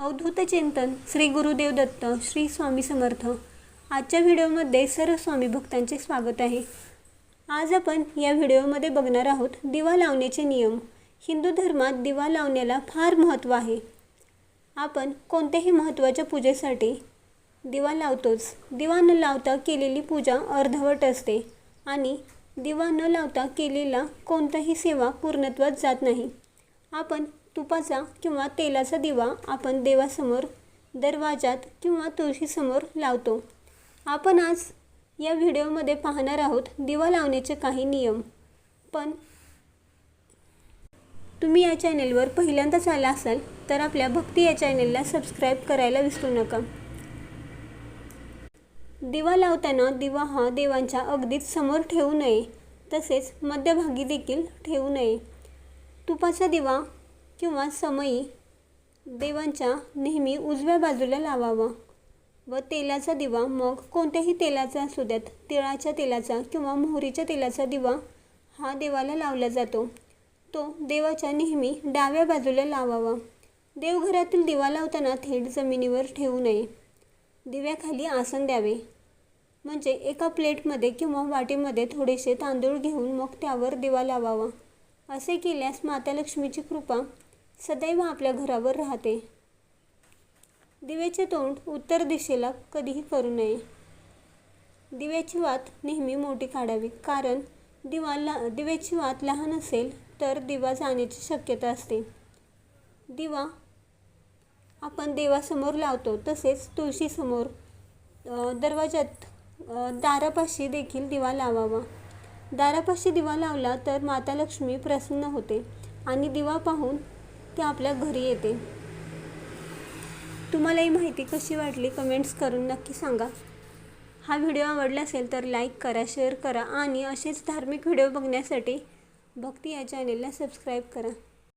अवधूत चिंतन श्री गुरुदेव दत्त श्री स्वामी समर्थ. आजच्या व्हिडिओमध्ये सर्व स्वामी भक्तांचे स्वागत आहे. आज आपण या व्हिडिओमध्ये बघणार आहोत दिवा लावण्याचे नियम. हिंदू धर्मात दिवा लावण्याला फार महत्त्व आहे. आपण कोणत्याही महत्त्वाच्या पूजेसाठी दिवा लावतोच. दिवा न लावता केलेली पूजा अर्धवट असते आणि दिवा न लावता केलेला कोणताही सेवा पूर्णत्वात जात नाही. आपण तुपाचा किंवा तेलाचा दिवा आपण देवासमोर दरवाजात किंवा तुळशीसमोर लावतो. आपण आज या व्हिडिओमध्ये पाहणार आहोत दिवा लावण्याचे काही नियम. पण तुम्ही या चॅनेलवर पहिल्यांदाच आला असाल तर आपल्या भक्ती या चॅनेलला सबस्क्राईब करायला विसरू नका. दिवा लावताना दिवा हा देवांच्या अगदीच समोर ठेवू नये तसेच मध्यभागी देखील ठेवू नये. तुपाचा दिवा किंवा समयी देवांच्या नेहमी उजव्या बाजूला लावावा व तेलाचा दिवा मग कोणत्याही तेलाचा असू द्यात तिळाच्या तेलाचा किंवा मोहरीच्या तेलाचा दिवा हा देवाला लावला जातो. तो देवाच्या नेहमी डाव्या बाजूला लावावा. देवघरातील दिवा लावताना थेट जमिनीवर ठेवू नये. दिव्याखाली आसन द्यावे. म्हणजे एका प्लेटमध्ये किंवा वाटीमध्ये थोडेसे तांदूळ घेऊन मग त्यावर दिवा लावावा. असे केल्यास माता लक्ष्मीची कृपा सदैव आपल्या घरावर राहते. दिव्याचे तोंड उत्तर दिशेला कधीही करू नये. दिव्याची वात नेहमी मोठी काढावी कारण दिवा ला दिव्याची वात लहान असेल तर दिवा जाण्याची शक्यता असते. दिवा आपण देवासमोर लावतो तसेच तुळशीसमोर दरवाजात दारापाशी देखील दिवा लावावा. दारापाशी दिवा लावला तर माता लक्ष्मी प्रसन्न होते आणि दिवा पाहून ते आपल्या घरी येते. तुम्हाला ही माहिती कशी वाटली कमेंट्स करून नक्की सांगा. हा व्हिडिओ आवडला असेल तर लाईक करा शेअर करा आणि असेच धार्मिक व्हिडिओ बघण्यासाठी भक्ती या चॅनेलला सबस्क्राईब करा.